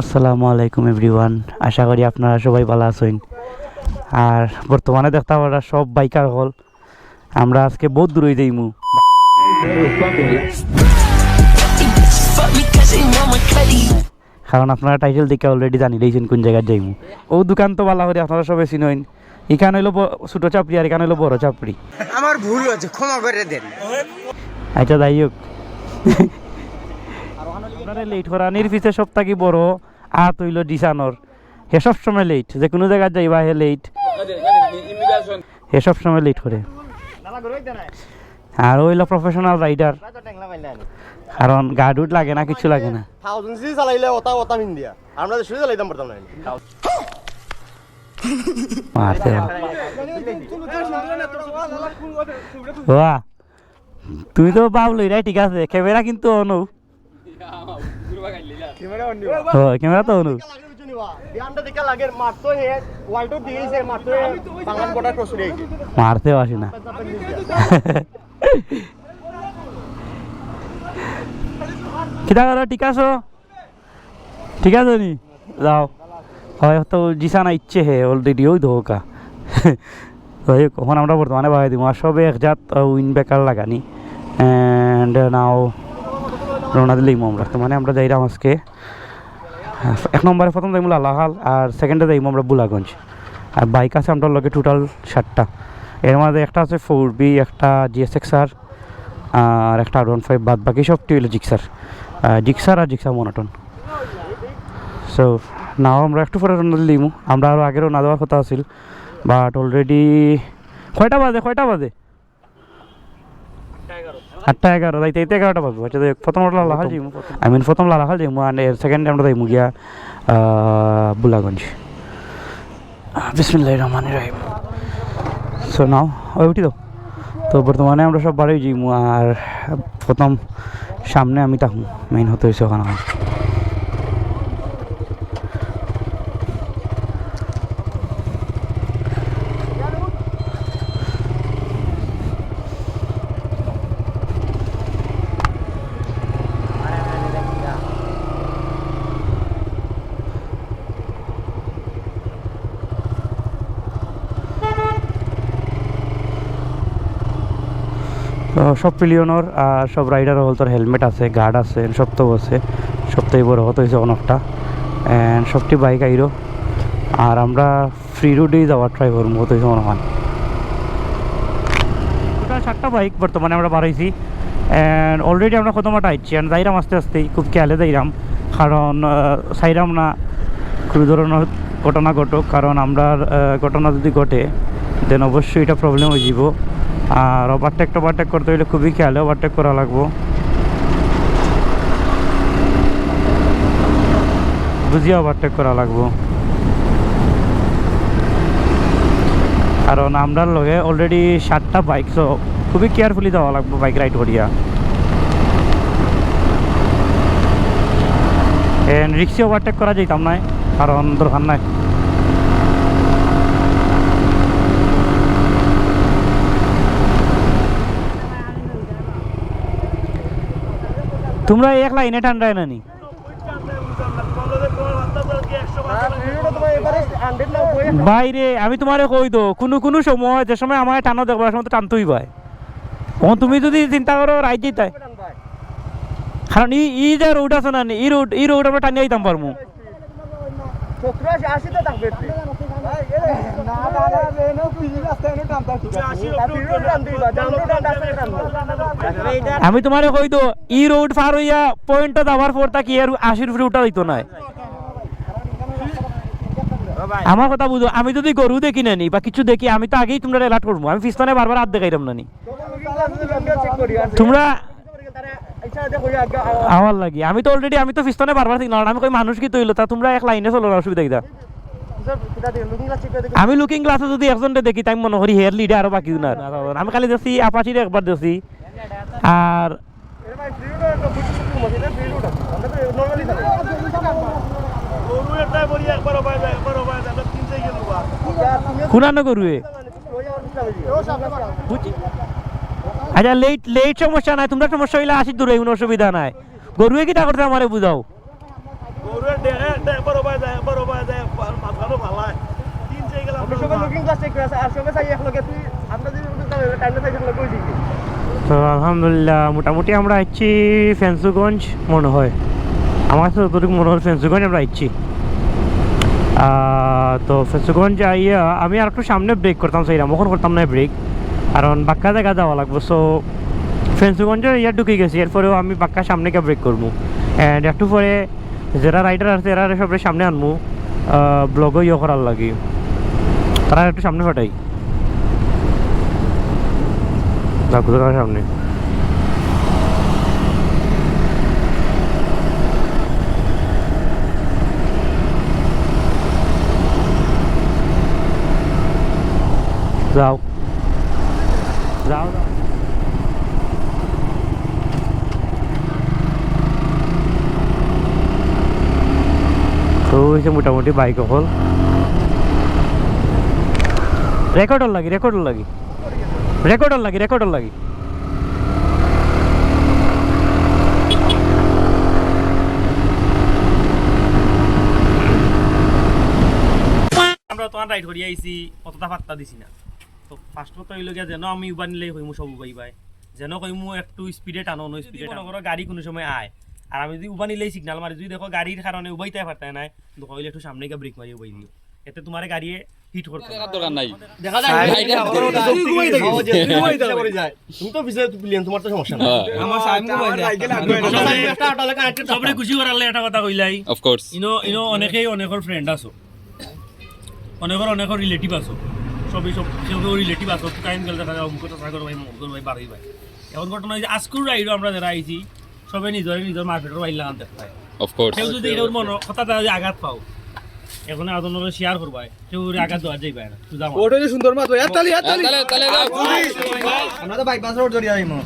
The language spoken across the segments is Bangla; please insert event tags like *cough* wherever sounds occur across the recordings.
আসসালামু আলাইকুম এভরিওয়ান। আশা করি আপনারা সবাই ভালো আছেন। আর বর্তমানে দেখতে পারা সব বাইকার হল। আমরা আজকে বহুত দূরে যাইমু. কারণ আপনারা টাইটেল দেখে অলরেডি জানি লইছেন কোন জায়গায় যাইমু। ও দোকান তো ভালো করে আপনারা সবাই চিনেন। এখানে হইল ছোট চাপড়ি আর এখানে হইল বড় চাপড়ি। আমার ভুল হয়েছে ক্ষমা করে দেন। আচ্ছা যাই হোক। আপনারা লেট করানির পিছে সব থাকি বড়? আত হইল ডিসানোর। হে সব সময় লেট যে কোনো জায়গায় যাইবা হে লেট হে সব সময় লেট করে। আর হইল প্রফেশনাল রাইডার কারণ গাড়ুট লাগে না কিছু লাগে না। থাউজেন্ড সিসি চালাইলে ওটা ওটা দিয়া। আমরা শুধু চালাইতাম পারতাম না মারতে *laughs* বাহ। তুমি তো বাবলই রাই ঠিক আছে। ক্যামেরা কিন্তু অনু। ক্যামেরা তো অনু মারতেও আসি না ঠিক আছো? ঠিক আছে নি যাও হয়তো জিসানা ইচ্ছে হে অলরেডি ওই ধোকা যাই হোক আমরা বর্তমানে বাগাই দিব আর সবে একজাত উইন বেকার লাগানি অ্যান্ড নাও রওনা দিলেই আমরা তো মানে আমরা যাইলাম আজকে, এক নম্বরে প্রথম যাইমু লালাহাল আর সেকেন্ডে যাইমু আমরা বুলাগঞ্জ। আর বাইক আছে আমরা লগে টোটাল সাতটা। এর মধ্যে একটা আছে ফোর বি একটা জিএসএক্স আর আর একটা আর ওয়ান ফাইভ বাদ বাকি সবটি হইল জিক্সার জিক্সার আর জিক্সার মনোটন সো নাও আমরা একটু পরে রান্না দিমু আমরা আরও আগেরও না দেওয়ার কথা আছিল বাট অলরেডি কয়টা বাজে কয়টা বাজে? আটটা এগারো। তাই এইতে এগারোটা বাজবো। আচ্ছা প্রথম আমরা লালাহাল যাইমু আই মিন প্রথম লাখাল যাইমু আর এর সেকেন্ডে আমরা যাইমু গিয়া বুলাগঞ্জ। বিসমিল্লাহ রহমান রাহিম। সো নাও ওই উঠি তো তো বর্তমানে আমরা সব বাড়ি যাইমু আর প্রথম সামনে আমি থাকব মেইন হতে হয়েছে ওখানে আমার। তো সব পিলিয়নর আর সব রাইডার হল তোর হেলমেট আছে গার্ড আছে সব তো আছে। সবটাই বড় হতে হয়েছে অনেকটা অ্যান্ড সবটি বাইক আইরো। আর আমরা ফ্রি রোডেই যাওয়ার ট্রাই করব হতে হয়েছে মনে হয় সাতটা বাইক বর্তমানে আমরা বাড়াইছি অ্যান্ড অলরেডি আমরা কত মাটা আইছি অ্যান্ড যাইরাম আস্তে আস্তেই খুব খেয়ালে যাইরাম। কারণ আহ, চাইরাম না কোনো ধরনের ঘটনা ঘটুক। কারণ আমরা ঘটনা যদি ঘটে দেন অবশ্যই এটা প্রবলেম হয়ে যাব আর ওভারটেক ওভারটেক করতে হলে খুবই খেয়ালে ওভারটেক করা লাগবো। বুঝিয়ে ওভারটেক করা লাগবো। কারণ আমরার লগে অলরেডি সাতটা বাইক সো খুবই কেয়ারফুলি যাওয়া লাগবো বাইক রাইড করিয়া। রিক্সে ওভারটেক করা যাইতাম না কারণ দরকার নাই। তোমরা এক লাইনে ঠান্ডায় নানি। বাইরে, আমি তোমারে কই দো? কোনো কোনো সময় যে সময় আমার টানো দেখবার সময় তো টানতেই পায়। ও তুমি যদি চিন্তা করো রাইট যেতে কারণ ই যে রোড আছে না ই রোড ই রোড আমরা টানিয়ে দিতাম পারমু। আমি তোমারে কই দো ই রোড পার হইয়া পয়েন্টটা যাওয়ার পর তাকি আর আশির উপরে উঠা দিত না। আমার কথা বুঝো, আমি যদি গরু দেখি নানি বা কিছু দেখি, আমি তো আগেই তোমরা এলার্ট করব। আমি পিছনে বারবার হাত দেখাইতাম নানি। তোমরা আমার লাগি। আমি তো অলরেডি আমি তো পিছনে বারবার সিগনাল আমি কই মানুষ কি তৈল, তা তোমরা এক লাইনে চলো না অসুবিধা আমি লুকিং গ্লাসে যদি একজনকে দেখি তাই মনে করি হেয়ার লিডে আরও বাকি না আমি খালি দেখছি আপাচির একবার দেখছি। আর খুনানো গরুয়ে আচ্ছা লেট লেট সমস্যা নাই, তোমরা সমস্যা হইলে আসি দূরে কোনো অসুবিধা নাই। গরুয়ে কিটা করতে আমারে বুঝাও আমরা তো আলহামদুলিল্লাহ, মোটামুটি আমরা আইছি ফেন্সুগঞ্জ, মনে হয়। আমার কাছে যতটুকু মনে হয় ফেন্সুগঞ্জ আমরা আইছি। তো ফেন্সুগঞ্জ আইয়া আমি আর একটু সামনে ব্রেক করতাম সেইরাম ওখান করতাম না ব্রেক কারণ বাক্কা জায়গা যাওয়া লাগবে সো ফেন্সুগঞ্জে ইয়া ঢুকে গেছি, এরপরেও আমি বাক্কা সামনে গিয়ে ব্রেক করব। অ্যান্ড একটু পরে যারা রাইডার আছে, এরা সবাই সামনে আনব ব্লগও ইয়ে করার লাগে। তারা একটু সামনে ফাটাই দেখো তোমার সামনে যাও যাও যাও তো হয়েছে মোটামুটি বাইক হল রেকর্ডর লাগি রেকর্ডর লাগি। রেকর্ডর লাগি রেকর্ডর লাগি। আমরা তোমার রাইড করি আইছি অতটা পাত্তা দিছি না। তো ফার্স্ট কথা হইল গিয়া যেন আমি উবার নিলেই হইমু সব উবাই পাই যেন কইমু একটু স্পিডে টানো নো স্পিডে টানো। করো গাড়ি কোনো সময় আয় আর আমি যদি উবা নিলেই সিগনাল মারি যদি দেখো গাড়ির কারণে উবাইতে পারতে নাই তো কইলে একটু সামনে গিয়ে ব্রেক মারি উবাই দিও। এতে তোমার গাড়িয়ে হিট করতে দরকার নাই। দেখা যায় তুমি তো প্লেন তোমার তো সমস্যা না আমার সাহেব মোবাইল একটা অটোলে কানেক্টেড সবরে খুশি করালে একটা কথা কইলাই। অফ কোর্স ইনো ইনো অনেকেই অনেকের ফ্রেন্ড আছো। অনেকের অনেকের রিলেটিভ আছো। সবই সব কেউ রিলেটিভ আছো। টাইম গেলে দেখা যায় অমুক সাগর ভাই মঙ্গল ভাই বাড়ি ভাই। এখন ঘটনা হয়েছে আজকুর রাইডও আমরা যারা আইছি সবে নিজের নিজের মার্কেটের বাইর লাগান দেখতে অফ কোর্স কেউ যদি মন কথা আঘাত পাও। এখন আদন শেয়ার করবাই। কেউ আঘাত দেওয়া যাইবে না। তুই যাও ওটা যে সুন্দর মাত্র তালি তাহলে তাহলে আমরা তো বাইক রোড ধরে যাইমু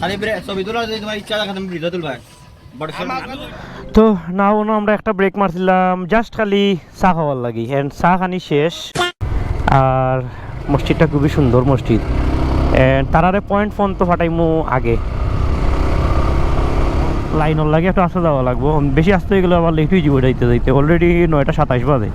খালি ব্রে- ছবি তোলা যদি তোমার ইচ্ছা থাকে তুমি ভিডিও তুলবা। তো না ওনো আমরা একটা ব্রেক মারছিলাম। জাস্ট খালি চা খাওয়ার লাগি। অ্যান্ড চা খানি শেষ। আর মসজিদটা খুবই সুন্দর মসজিদ। অ্যান্ড তারারে পয়েন্ট ফোন তো ফাটাইমু আগে। লাইনের লাগে, একটু আসতে যাওয়া লাগবো। বেশি আসতে গেলে আবার লেট হয়ে যাব যাইতে যাইতে। অলরেডি নয়টা সাতাশ বাজে।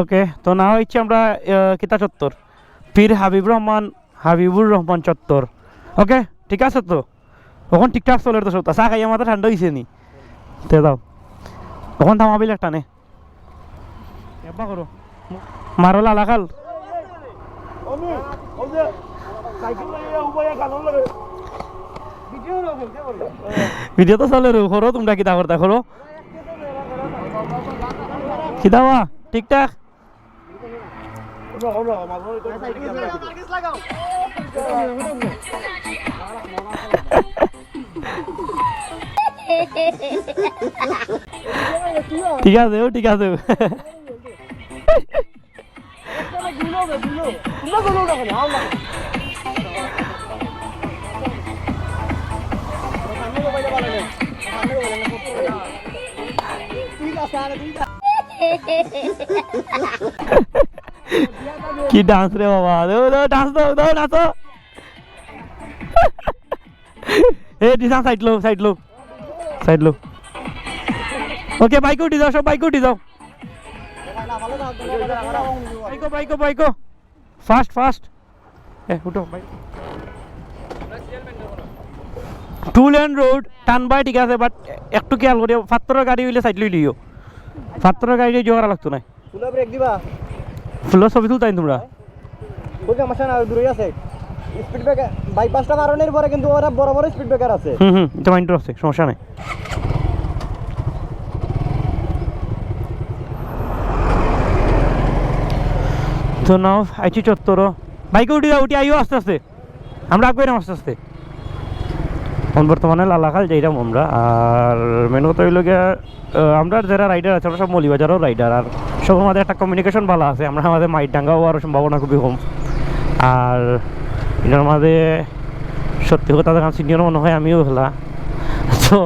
ওকে তো না হচ্ছে আমরা কিতা চত্বর? পীর হাবিব রহমান, হাবিবুর রহমান চত্বর। ওকে ঠিক আছে তো? তখন ঠিকঠাক চলে তো সব। চা খাই আমাদের ঠান্ডা হয়েছে নি। তে দাও। তখন থামাবিল একটা নে এবার করো। মারো লালা খাল। ভিডিও তো চলে রে করো তোমরা কিতা করতা করো কিতা ঠিকঠাক। ঠিক আছে ও ঠিক আছে কি ডান্স রে বাবা? ডান্স দাও দাও এ, দিশা সাইড লো সাইড লো সাইড লো ওকে বাইক উঠি যাও, সব বাইক উঠি যাও। বাইকো বাইকো বাইকো ফাস্ট ফাস্ট এ, উঠো বাইক টু লেন রোড টান বাই ঠিক আছে বাট একটু খেয়াল করিও ফাত্তরের গাড়ি হইলে সাইড লই লিও ফাত্তরের গাড়ি জোগাড় লাগতো না ব্রেক দিবা? ফুলের ছবি তুলতাই তোমরা? ওই সমস্যা না দূরে আছে। স্পিড ব্রেকার বাইপাসটা কারণের পরে কিন্তু ওরা বড় বড় স্পিড ব্রেকার আছে। হুম হুম এটা মাইন্ড আছে সমস্যা নেই। তো নাও আইছি চত্বর। বাইকে উঠি যাও উঠি আইও আস্তে আস্তে। আমরা আগে আস্তে আস্তে। এখন বর্তমানে লালাখাল যাইরাম আমরা আর মেন কথা হইল গিয়া আমরা যারা রাইডার আছে আমরা সব মলিবাজারও রাইডার আর সবার মধ্যে একটা কমিউনিকেশন ভালো আছে। আমরা আমাদের মাইট ডাঙ্গা হওয়ার সম্ভাবনা খুবই কম। আর এটার মাঝে সত্যি কথা দেখান সিনিয়র মনে হয় আমিও খেলা তো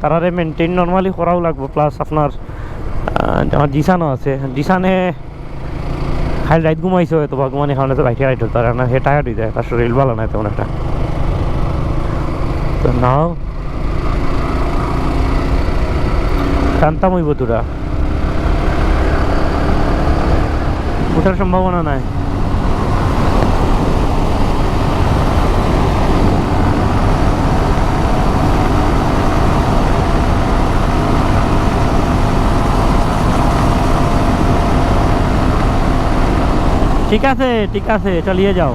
তারারে মেনটেন নর্মালি করাও লাগবে। প্লাস আপনার আমার জিসানও আছে। জিসানে খালি রাইত ঘুমাইছে হয়তো বা, ঘুমানি তো বাইকে রাইট হতো। না হে টায়ার্ড হয়ে যায়। তার শরীর ভালো নয় তেমন একটা। তো নাও। টানতাম হইব তোরা ওঠার সম্ভাবনা নাই। ঠিক আছে ঠিক আছে চালিয়ে যাও।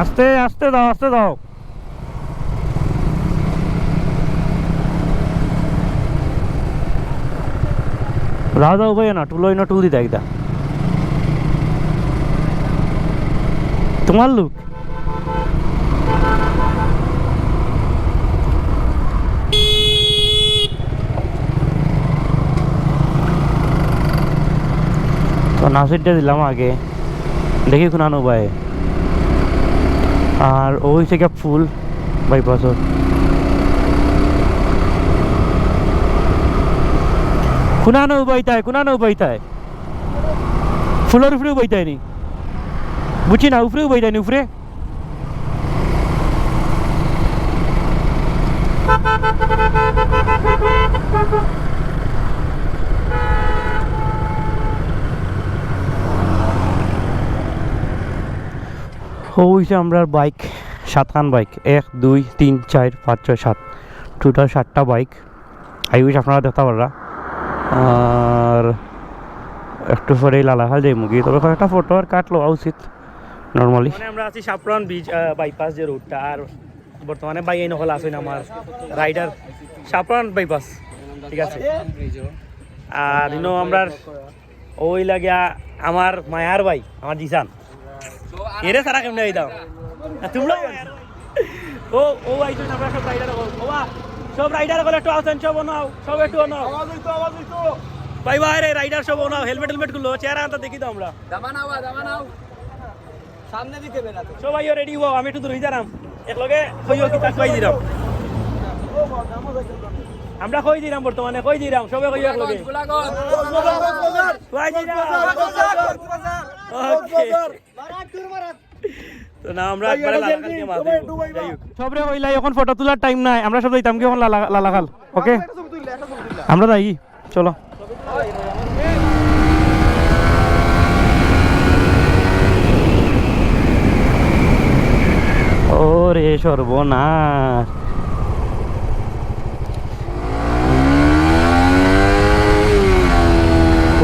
আস্তে আস্তে দাও আস্তে দাও। দাও ভাই না টুলো না টুল দিতে একদা তোমার লুক তো নাসিরটা দিলাম আগে দেখি কোনানো ভাই আর ওই থেকে ফুল বাইপাসত উবাইতায় কুনানো উবাইতায় ফুলের উপরে উবাইতায় নি। বুঝছি না উপরে উবাইতায় নি উপরে হইছে আমরা বাইক, সাতখান বাইক। এক, দুই, তিন, চার, পাঁচ, ছয়, সাত। টোটাল সাতটা বাইক। আই উইশ আপনারা দেখতে পাররা আর একটু পরেই লালাখাল যাই মুগি তবে একটা ফটো আর কাট উচিত নর্মালি আমরা আছি সাপ্রান বিচ বাইপাস যে রোডটা আর বর্তমানে বাই নকল আছেন আমার রাইডার সাপ্রান বাইপাস ঠিক আছে। আর ইনো আমরা ওই লাগিয়া আমার মায়ার ভাই, আমার জিসান। এরে সারা কেমনে এই দাও তোমরা ও ও আইছো আমরা সব রাইডার ও বা সব রাইডার বলে একটু আছেন সব নাও সব একটু নাও আওয়াজ হইতো আওয়াজ হইতো। ভাই ভাই রে রাইডার সব নাও হেলমেট হেলমেটগুলো চেহারা আনতে দেখি তো আমরা। সামনে দিকে বেরাতে সবাই রেডি হও আমি একটু দূর যারাম একলগে কইও কি তাক কই দিলাম আমরা কই দিলাম বর্তমানে কই দিলাম সবে কই একলগে কই দিলাম ওকে তো না আমরা একবারে লালাখাল দিয়ে মাছ সবরে কইলাই এখন ফটো তোলার টাইম নাই আমরা সব যাইতাম কি এখন লালাখাল ওকে আমরা যাই চলো। ওরে সর্বনাশ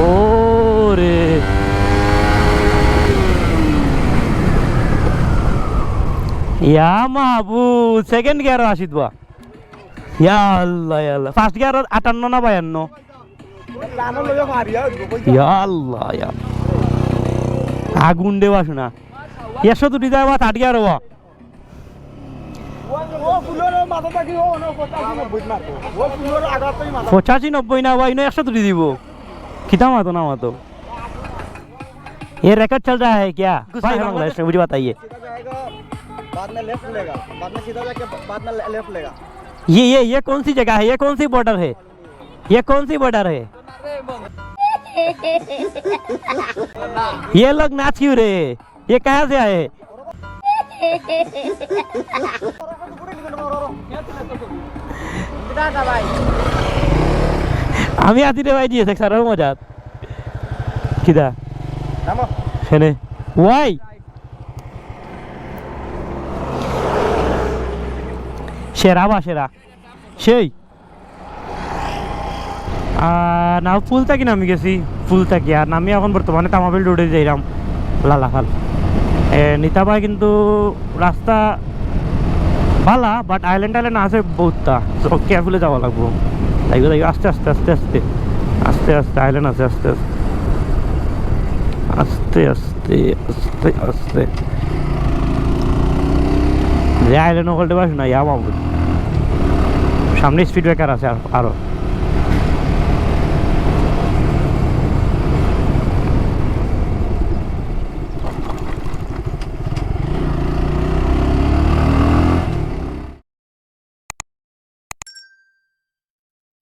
ওরে ইয়া মাহবু সেকেন্ড গিয়ার আসিত বা ইয়া আল্লাহ ইয়া আল্লাহ ফার্স্ট গিয়ার আটান্ন না বায়ান্ন লানো লইয়া মারিয়া ইয়া আল্লাহ ইয়া আগুন দেওয়া শোনা একশো দুটি যায় বা থার্ড গিয়ার হওয়া ও ফুলের মাথা থাকি ও না পচাশি নব্বই মারতো ও ফুলের আগাতেই মাথা পঁচাশি নব্বই না ভাই একশো দুটি দিব খিতা মাতো না মাতো ये रिकॉर्ड चल रहा है क्या भाई बांग्लादेश में मुझे बताइए सीधा जाएगा बाद में लेफ्ट लेगा बाद में सीधा जाके बाद में लेफ्ट लेगा ये ये ये कौन सी जगह है ये कौन सी बॉर्डर है ये कौन सी बॉर्डर है ये लोग नाच क्यों रहे हैं? ये कहाँ से आए हैं? আমি আছি রে ভাই দিয়েছে সারার মজাত কিদা নামো সেনে ওয়াই সেরা, বা সেরা? সেই? না ফুল থাকি নামি গেছি ফুল থাকি আর নামি এখন বর্তমানে তামাবিল রোডে যাইরাম। লালাখাল নিতাবাই কিন্তু রাস্তা ভালা বাট আইল্যান্ড আইল্যান্ড আছে বহুতটা। তো কেয়ারফুলে যাওয়া লাগবো। তাই তাই আস্তে আস্তে আস্তে আস্তে। আস্তে আস্তে আইল্যান্ড আছে, আস্তে আস্তে। আস্তে আস্তে আস্তে আস্তে। যে আইল্যান্ড ওখানে বাস না, ইয়া মামুদ সামনে স্পিড ব্রেকার আছে আরও আরও।